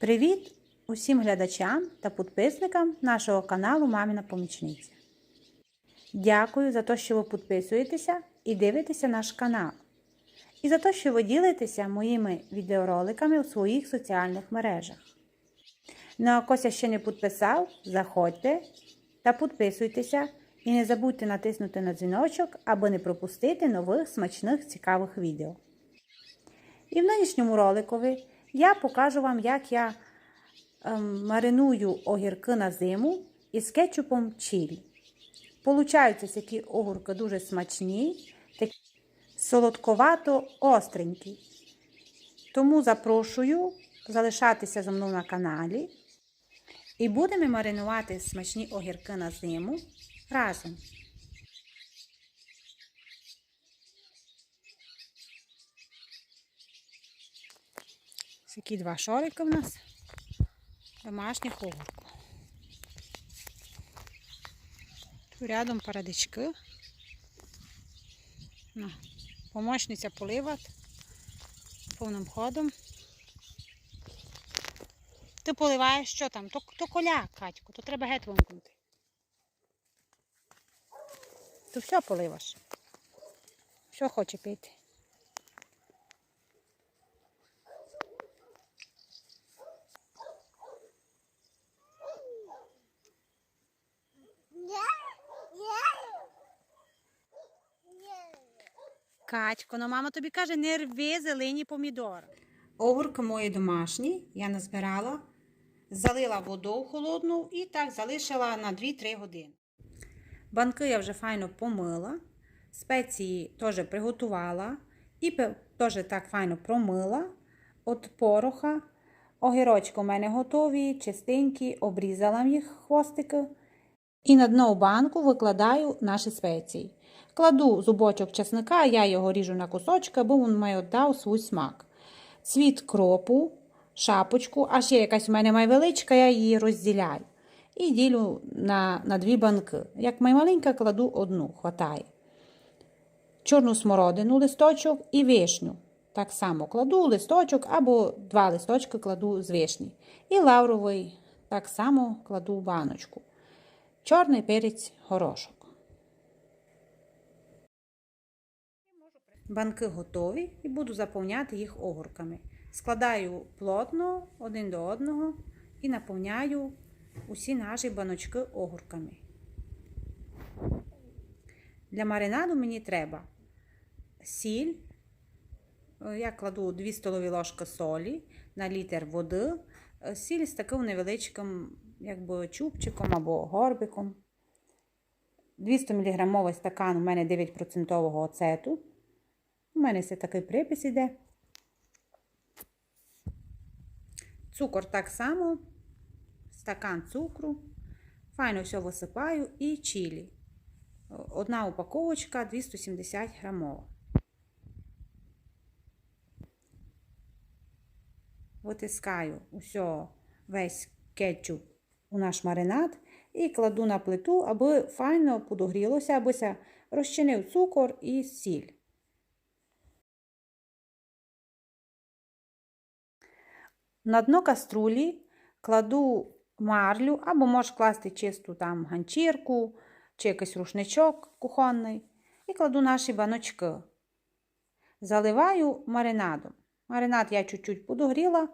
Привіт усім глядачам та підписникам нашого каналу Маміна Помічниця. Дякую за те, що ви підписуєтеся і дивитеся наш канал. І за те, що ви ділитеся моїми відеороликами у своїх соціальних мережах. Ну а кося ще не підписав, заходьте та підписуйтеся і не забудьте натиснути на дзвіночок, аби не пропустити нових смачних цікавих відео. І в нинішньому роликові я покажу вам, як я ем, мариную огірки на зиму із кетчупом чилі. Получаються такі огірки дуже смачні, такі солодковато-остренькі. Тому запрошую залишатися зі мною на каналі. І будемо маринувати смачні огірки на зиму разом. Такі два шорики в нас домашніх огурку. Тут рядом парадички. На, помощниця поливати повним ходом. Ти поливаєш що там? То, то коля, Катько, то треба геть вимкнути. Ти все поливаш. Що хоче пити. Катько, ну мама тобі каже, не рви зелені помідори. Огурки мої домашні, я назбирала, залила воду холодну і так залишила на 2-3 години. Банки я вже файно помила, спеції теж приготувала і теж так файно промила от пороха. Огірочки у мене готові, чистенькі, обрізала їх хвостики. І на дно банку викладаю наші спеції. Кладу зубочок чесника, я його ріжу на кусочки, бо він має дав свій смак. Цвіт кропу, шапочку, а ще якась у мене має величка, я її розділяю. І ділю на, на дві банки. Як має маленька, кладу одну, хватає. Чорну смородину листочок і вишню. Так само кладу листочок або два листочки кладу з вишні. І лавровий так само кладу баночку. Чорний перець горошок. Банки готові і буду заповняти їх огурками. Складаю плотно один до одного і наповняю усі наші баночки огурками. Для маринаду мені треба сіль. Е, Я кладу 2 столові ложки солі на літр води. Е, Сіль з таким невеличким якби, чубчиком або горбиком. 200 мг стакан у мене 9% оцету. У мене все такий припис іде. Цукор так само, стакан цукру. Файно все висипаю і чилі. Одна упаковочка 270 грамова. Витискаю усе, весь кетчуп у наш маринад і кладу на плиту, аби файно подогрілося, аби розчинив цукор і сіль. На дно каструлі кладу марлю, або можеш класти чисту там ганчірку чи якийсь рушничок кухонний. І кладу наші баночки. Заливаю маринадом. Маринад я чуть-чуть подогріла,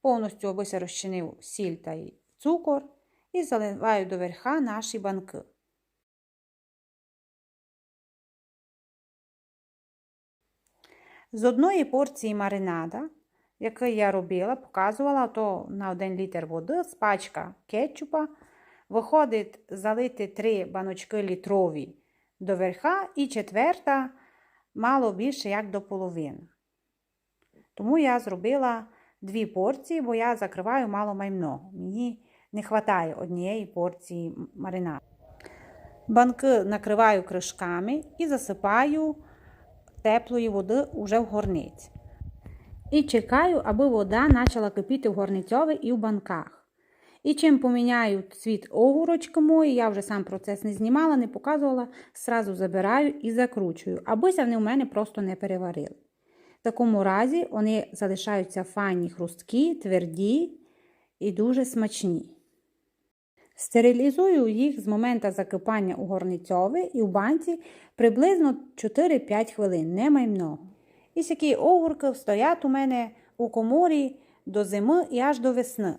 повністю обися розчинив сіль та цукор. І заливаю до верха наші банки. З одної порції маринада який я робила, показувала, то на 1 літр води з пачка кетчупа. Виходить залити 3 баночки літрові до верха і четверта мало більше як до половини. Тому я зробила дві порції, бо я закриваю мало маймного. Мені не вистачає однієї порції маринаду. Банки накриваю кришками і засипаю теплої води уже в горниці. І чекаю, аби вода почала кипіти в горницьові і в банках. І чим поміняю цвіт огурочки мої, я вже сам процес не знімала, не показувала, сразу забираю і закручую, абися вони у мене просто не переварили. В такому разі вони залишаються файні хрусткі, тверді, і дуже смачні. Стерилізую їх з моменту закипання у горницьові і в банці приблизно 4-5 хвилин, не маймного. І такі огурки стоять у мене у коморі до зими і аж до весни.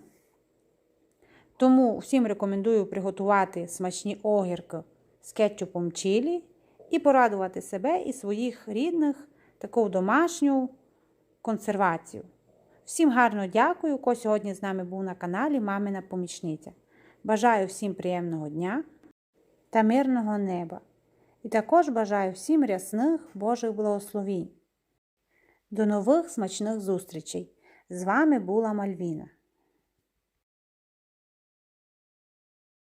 Тому всім рекомендую приготувати смачні огірки з кетчупом чилі і порадувати себе і своїх рідних таку домашню консервацію. Всім гарно дякую, хто сьогодні з нами був на каналі Мамина Помічниця. Бажаю всім приємного дня та мирного неба. І також бажаю всім рясних Божих благословінь. До нових смачних зустрічей! З вами була Мальвіна.